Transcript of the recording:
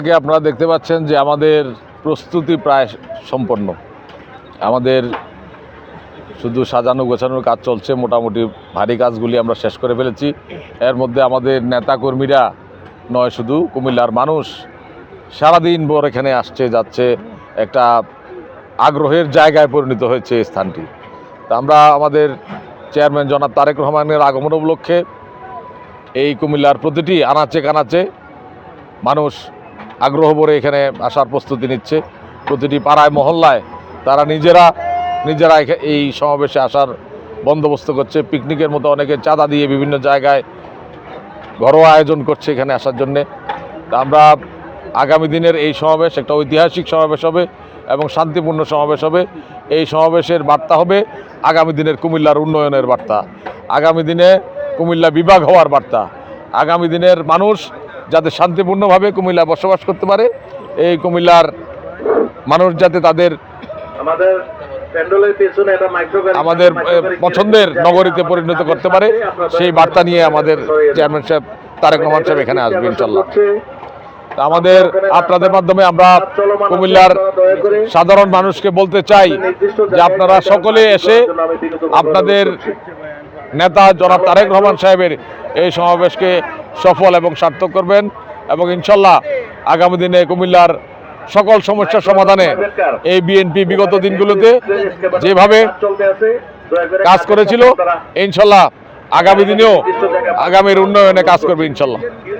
আগে আপনারা দেখতে পাচ্ছেন যে আমাদের প্রস্তুতি প্রায় সম্পন্ন। আমাদের শুধু সাজানো গোছানোর কাজ চলছে, মোটামুটি ভারী কাজগুলি আমরা শেষ করে ফেলেছি। এর মধ্যে আমাদের নেতাকর্মীরা নয় শুধু, কুমিল্লার মানুষ সারাদিন ভোর এখানে আসছে, যাচ্ছে, একটা আগ্রহের জায়গায় পরিণত হয়েছে এই স্থানটি। তা আমরা আমাদের চেয়ারম্যান জনাব তারেক রহমানের আগমন উপলক্ষে এই কুমিল্লার প্রতিটি আনাচে কানাচে মানুষ আগ্রহ ভরে এখানে আসার প্রস্তুতি নিচ্ছে। প্রতিটি পাড়ায়, মহল্লায় তারা নিজেরা নিজেরা এই সমাবেশে আসার বন্দোবস্ত করছে। পিকনিকের মতো অনেকে চাঁদা দিয়ে বিভিন্ন জায়গায় ঘরোয়া আয়োজন করছে এখানে আসার জন্যে। আমরা আগামী দিনের এই সমাবেশ একটা ঐতিহাসিক সমাবেশ হবে এবং শান্তিপূর্ণ সমাবেশ হবে। এই সমাবেশের বার্তা হবে আগামী দিনের কুমিল্লার উন্নয়নের বার্তা। আগামী দিনে কুমিল্লা বিভাগ হওয়ার বার্তা। আগামী দিনের মানুষ যাতে শান্তিপূর্ণভাবে কুমিল্লা বসবাস করতে পারে। এই কুমিল্লার মানুষ যাতে তাদের আমাদের পছন্দের নগরীতে পরিণত করতে পারে। সেই বার্তা নিয়ে আমাদের চেয়ারম্যান সাহেব তারেক রহমান সাহেব এখানে আসবে ইনশাল্লাহ। তা আমাদের আপনাদের মাধ্যমে আমরা কুমিল্লার সাধারণ মানুষকে বলতে চাই যে আপনারা সকলে এসে আপনাদের নেতা জনাব তারেক রহমান সাহেবের এই সমাবেশকে সফল এবং সার্থক করবেন এবং ইনশাল্লাহ আগামী দিনে কুমিল্লার সকল সমস্যার সমাধানে এই বিএনপি বিগত দিনগুলোতে যেভাবে কাজ করেছিল, ইনশাল্লাহ আগামী দিনেও আগামীর উন্নয়নে কাজ করবে ইনশাল্লাহ।